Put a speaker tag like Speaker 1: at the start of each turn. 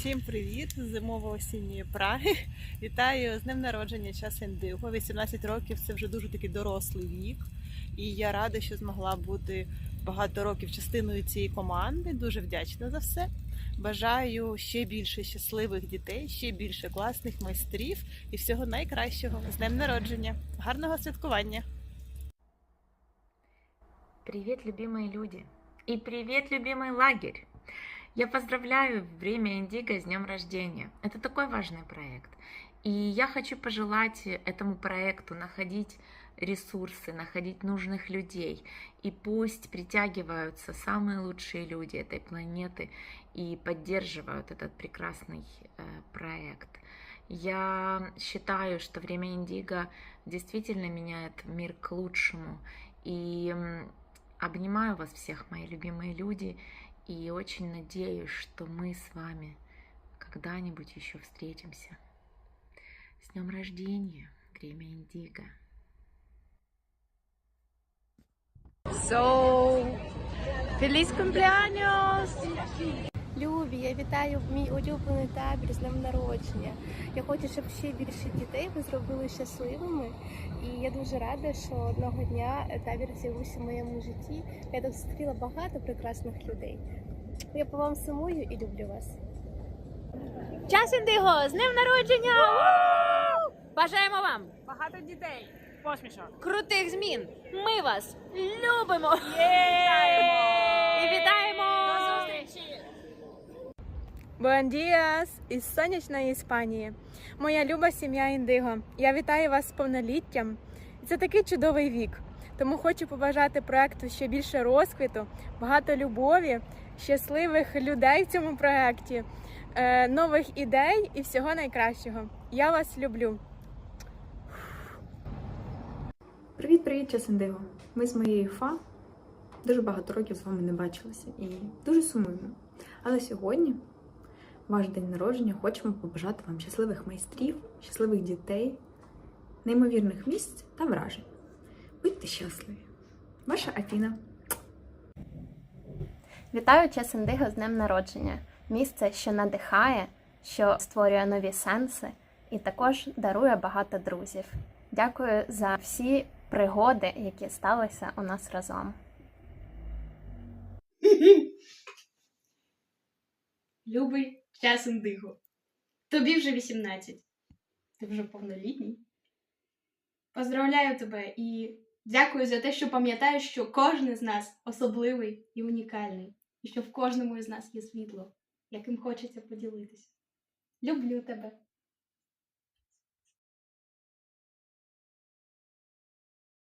Speaker 1: Всім привіт з зимово-осінньої Праги. Вітаю з днем народження час індиго. 18 років це вже дуже такий дорослий вік. І я рада, що змогла бути багато років частиною цієї команди. Дуже вдячна за все. Бажаю ще більше щасливих дітей, ще більше класних майстрів і всього найкращого з днем народження. Гарного святкування!
Speaker 2: Привет, любимые люди! И привет, любимый лагерь! Я поздравляю Время Индиго с днем рождения. Это такой важный проект. И я хочу пожелать этому проекту находить ресурсы, находить нужных людей. И пусть притягиваются самые лучшие люди этой планеты и поддерживают этот прекрасный э, проект. Я считаю, что время Индиго действительно меняет мир к лучшему. И обнимаю вас всех, мои любимые люди, и очень надеюсь, что мы с вами когда-нибудь еще встретимся. С днем рождения, время Индиго!
Speaker 3: So, feliz cumpleaños!
Speaker 4: Любі, я вітаю мій улюблений табір з днем народження. Я хочу, щоб ще більше дітей ви зробили щасливими. І я дуже рада, що одного дня табір з'явився в моєму житті. Я тут зустріла багато прекрасних людей. Я по вам сумую і люблю вас.
Speaker 3: Час індиго! З днем народження! Бажаємо вам
Speaker 5: Багато дітей. Посмішок.
Speaker 3: крутих змін! Ми вас любимо! Вітаємо!
Speaker 6: Буендіас із сонячної Іспанії. Моя люба сім'я Індиго. Я вітаю вас з повноліттям. Це такий чудовий вік. Тому хочу побажати проекту ще більше розквіту, багато любові, щасливих людей в цьому проекті, е, нових ідей і всього найкращого. Я вас люблю.
Speaker 7: Привіт, привіт, час індиго. Ми з моєю Фа дуже багато років з вами не бачилися і дуже сумуємо. Але сьогодні, ваш день народження, хочемо побажати вам щасливих майстрів, щасливих дітей, неймовірних місць та вражень. Будьте щасливі! Ваша Афіна.
Speaker 8: Вітаю час індиго з днем народження. Місце, що надихає, що створює нові сенси, і також дарує багато друзів. Дякую за всі пригоди, які сталися у нас разом.
Speaker 9: Любий час індиго. Тобі вже 18. Ти вже повнолітній. Поздравляю тебе і дякую за те, що пам'ятаєш, що кожен з нас особливий і унікальний, і що в кожному із нас є світло, яким хочеться поділитися. Люблю тебе.